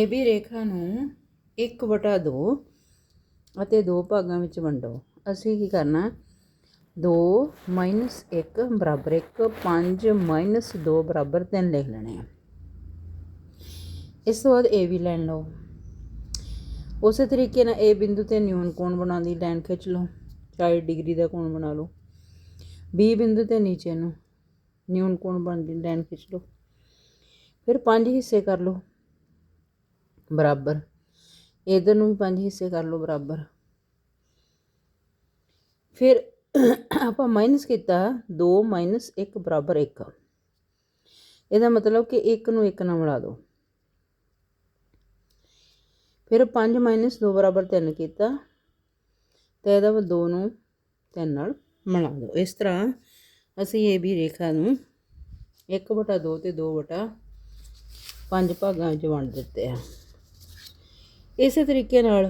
AB ਰੇਖਾ ਨੂੰ 1/2 ਅਤੇ ਦੋ ਭਾਗਾਂ ਵਿੱਚ ਵੰਡੋ। ਅਸੀਂ ਕੀ ਕਰਨਾ? 2 1 ਬਰਾਬਰ 1 5 2 ਬਰਾਬਰ 3 ਲਿਖ ਲੈਣੇ ਆ। ਇਸ ਤੋਂ ਬਾਅਦ AB ਲਾਈਨ ਲਓ। ਉਸੇ ਤਰੀਕੇ ਨਾਲ A ਬਿੰਦੂ ਤੇ ਨਿਊਨ ਕੋਣ ਬਣਾਉਂਦੀ ਲਾਈਨ ਖਿੱਚ ਲਓ। 40 ਡਿਗਰੀ ਦਾ ਕੋਣ ਬਣਾ ਲਓ। B ਬਿੰਦੂ ਤੇ ਨੀਚੇ ਨੂੰ ਨਿਊਨ ਕੋਣ ਬਣਦੀ ਲਾਈਨ ਖਿੱਚ ਲਓ। ਫਿਰ ਪੰਜ ਹਿੱਸੇ ਕਰ ਲਓ। ਬਰਾਬਰ। ਇਧਰ ਨੂੰ ਵੀ ਪੰਜ ਹਿੱਸੇ ਕਰ ਲਓ ਬਰਾਬਰ। ਫਿਰ ਆਪਾਂ ਮਾਈਨਸ ਕੀਤਾ 2 1 ਬਰਾਬਰ 1 ਇਹਦਾ ਮਤਲਬ ਕਿ 1 ਨੂੰ 1 ਨਾਲ ਮਿਲਾ ਦਿਓ। ਫਿਰ 5 2 ਬਰਾਬਰ 3 ਕੀਤਾ। ਤੇ ਇਹਦਾ 2 ਨੂੰ 3 ਨਾਲ ਮਿਲਾ ਦਿਓ। ਇਸ ਤਰ੍ਹਾਂ ਅਸੀਂ ਇਹ ਵੀ ਰੇਖਾ ਨੂੰ 1/2 ਤੇ 2/ ਪੰਜ ਭਾਗਾਂ ਵਿੱਚ ਵੰਡ ਦਿੱਤੇ ਆ। ਇਸੇ ਤਰੀਕੇ ਨਾਲ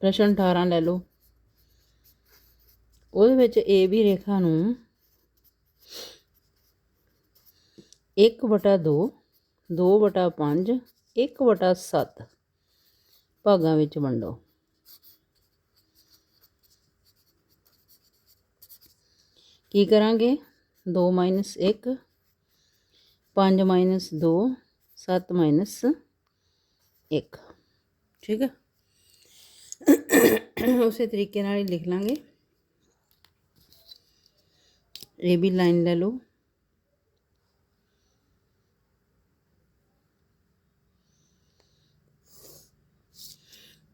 ਪ੍ਰਸ਼ਨ 18 ਲੈ ਲਓ। ਉਹਦੇ ਵਿੱਚ ਏ ਬੀ ਰੇਖਾ ਨੂੰ 1/2 2/5 1/7 ਭਾਗਾਂ ਵਿੱਚ ਵੰਡੋ। ਕੀ ਕਰਾਂਗੇ? 2 1 5 2 7 1 ਠੀਕ ਹੈ ਉਸੇ ਤਰੀਕੇ ਨਾਲ ਹੀ ਲਿਖ ਲਾਂਗੇ। ਇਹ ਵੀ ਲਾਈਨ ਲੈ ਲਓ।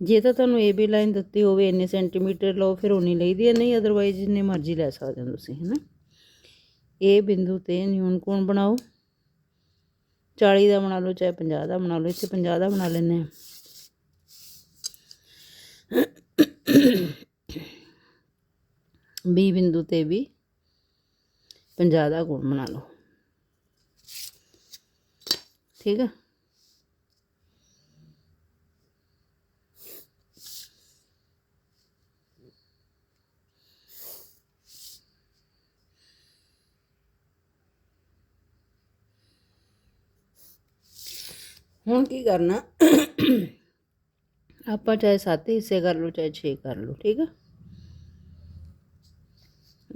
ਜੇ ਤਾਂ ਤੁਹਾਨੂੰ ਇਹ ਵੀ ਲਾਈਨ ਦਿੱਤੀ ਹੋਵੇ, ਇੰਨੇ ਸੈਂਟੀਮੀਟਰ ਲਓ, ਫਿਰ ਉਨੀ ਲਈਦੀ ਹੈ ਨਹੀਂ ਅਦਰਵਾਈਜ਼ ਜਿੰਨੇ ਮਰਜ਼ੀ ਲੈ ਸਕਦੇ ਹੋ ਤੁਸੀਂ, ਹੈਨਾ? ਇਹ ਬਿੰਦੂ ਤੇ ਨਿਊਨ ਕੋਣ ਬਣਾਓ? 40 ਦਾ ਬਣਾ ਲਓ, ਚਾਹੇ 50 ਦਾ ਬਣਾ ਲਓ, ਇੱਥੇ 50 ਦਾ ਬਣਾ ਲੈਂਦੇ ਆ ਬੀ ਬਿੰਦੂ ਤੇ ਵੀ 50 ਦਾ ਗੁਣ ਬਣਾ ਲਓ। ਠੀਕ ਹੈ ਹੁਣ ਕੀ ਕਰਨਾ ਆਪਾਂ ਚਾਹੇ 7 ਹਿੱਸੇ ਕਰ ਲਓ ਚਾਹੇ 6 ਕਰ ਲਓ ਠੀਕ ਹੈ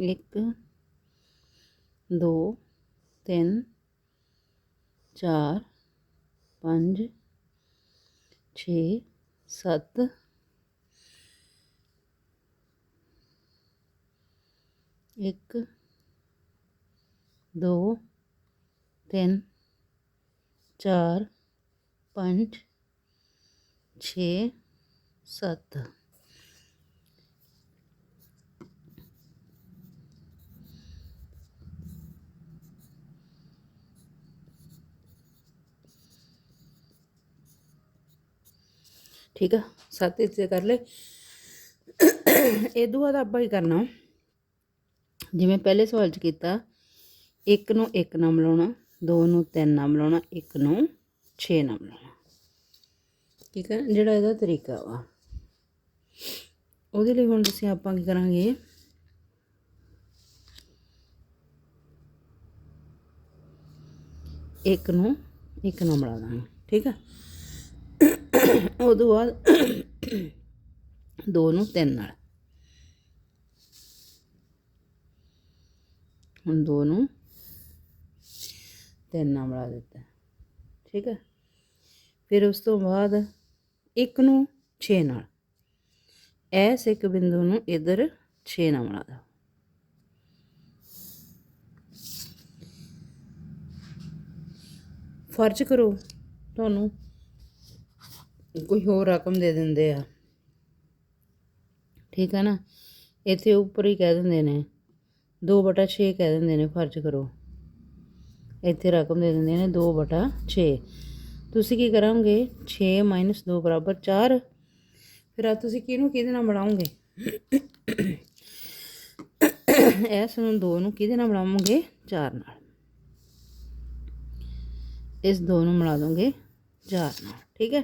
1 2 3 4 5 6 7 ਇੱਕ ਦੋ ਤਿੰਨ ਚਾਰ ਪੰਜ, ਛੇ, ਸੱਤ। ਠੀਕ ਆ? ਸੱਤ ਹਿੱਸੇ ਕਰ ਲੈ ਇਹ ਤੋਂ ਬਾਅਦ ਆਪਾਂ ਹੀ ਕਰਨਾ। ਜਿਵੇਂ ਪਹਿਲੇ ਸਵਾਲ 'ਚ ਕੀਤਾ, ਇੱਕ ਨੂੰ ਇੱਕ ਨਾਲ ਮਿਲਾਉਣਾ ਦੋ ਨੂੰ ਤਿੰਨ ਨਾਲ ਮਿਲਾਉਣਾ ਇੱਕ ਨੂੰ 6 ਨਾਲ ਮਿਲਾਉਣਾ ਠੀਕ ਹੈ, ਜਿਹੜਾ ਇਹਦਾ ਤਰੀਕਾ ਵਾ। ਉਹਦੇ ਲਈ ਹੁਣ ਤੁਸੀਂ ਆਪਾਂ ਕੀ ਕਰਾਂਗੇ? ਇੱਕ ਨੂੰ ਇੱਕ ਨਾਲ ਮਿਲਾ ਦਾਂਗੇ, ਠੀਕ ਹੈ। ਉਦੋਂ ਬਾਅਦ ਦੋ ਨੂੰ ਤਿੰਨ ਨਾਲ। ਹੁਣ ਦੋ ਨੂੰ ਤਿੰਨ ਨਾਲ ਮਿਲਾ ਦਿੱਤਾ, ਠੀਕ ਹੈ। ਫਿਰ ਉਸ ਤੋਂ ਬਾਅਦ ਇੱਕ ਨੂੰ 6 ਨਾਲ। ਐਸ ਇੱਕ ਬਿੰਦੂ ਨੂੰ ਇਧਰ 6 ਨਾਲ ਮਿਲਾ ਦੋ ਫਰਜ਼ ਕਰੋ ਤੁਹਾਨੂੰ ਕੋਈ ਹੋਰ ਰਕਮ ਦੇ ਦਿੰਦੇ ਆ। ਠੀਕ ਹੈ ਨਾ? ਇੱਥੇ ਉੱਪਰ ਹੀ ਕਹਿ ਦਿੰਦੇ ਨੇ। 2/6 ਕਹਿ ਦਿੰਦੇ ਨੇ, ਫਰਜ਼ ਕਰੋ। ਇੱਥੇ ਰਕਮ ਦੇ ਦਿੰਦੇ ਨੇ 2/6 ਤੁਸੀਂ ਕੀ ਕਰੋਗੇ? 6 2 ਬਰਾਬਰ 4 ਫਿਰ ਆ ਤੁਸੀਂ ਕਿਹਨੂੰ, ਕਿਹਦੇ ਨਾਲ ਬਣਾਉਂਗੇ ਇਸ ਨੂੰ 2 ਨੂੰ ਕਿਹਦੇ ਨਾਲ ਬਣਾਉਂਗੇ 4 ਨਾਲ। ਇਸ ਦੋ ਨੂੰ ਮਿਲਾ ਦੋਗੇ 4 ਨਾਲ, ਠੀਕ ਹੈ?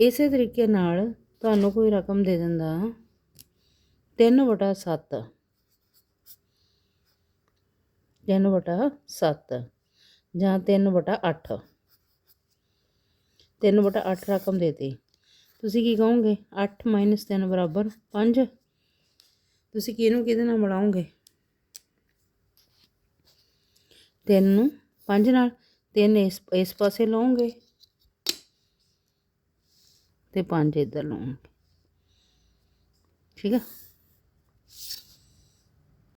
ਇਸੇ ਤਰੀਕੇ ਨਾਲ ਤੁਹਾਨੂੰ ਕੋਈ ਰਕਮ ਦੇ ਦਿੰਦਾ 3 ਵਟਾ 7 3 ਵਟਾ 7 ਜਾਂ 3 ਵਟਾ 8 3 ਬਟਾ 8 ਰਕਮ ਦੇਤੀ। ਤੁਸੀਂ ਕੀ ਕਹੋਗੇ? 8 3 ਬਰਾਬਰ 5 ਤੁਸੀਂ ਕਿਹਨੂੰ ਕਿਹਦੇ ਨਾਲ ਮਿਲਾਓਗੇ? 3 ਨੂੰ 5 ਨਾਲ। 3 ਇਸ ਇਸ ਪਾਸੇ ਲਓਗੇ ਤੇ 5 ਇੱਧਰ ਲਾਉਂਗੇ ਠੀਕ ਹੈ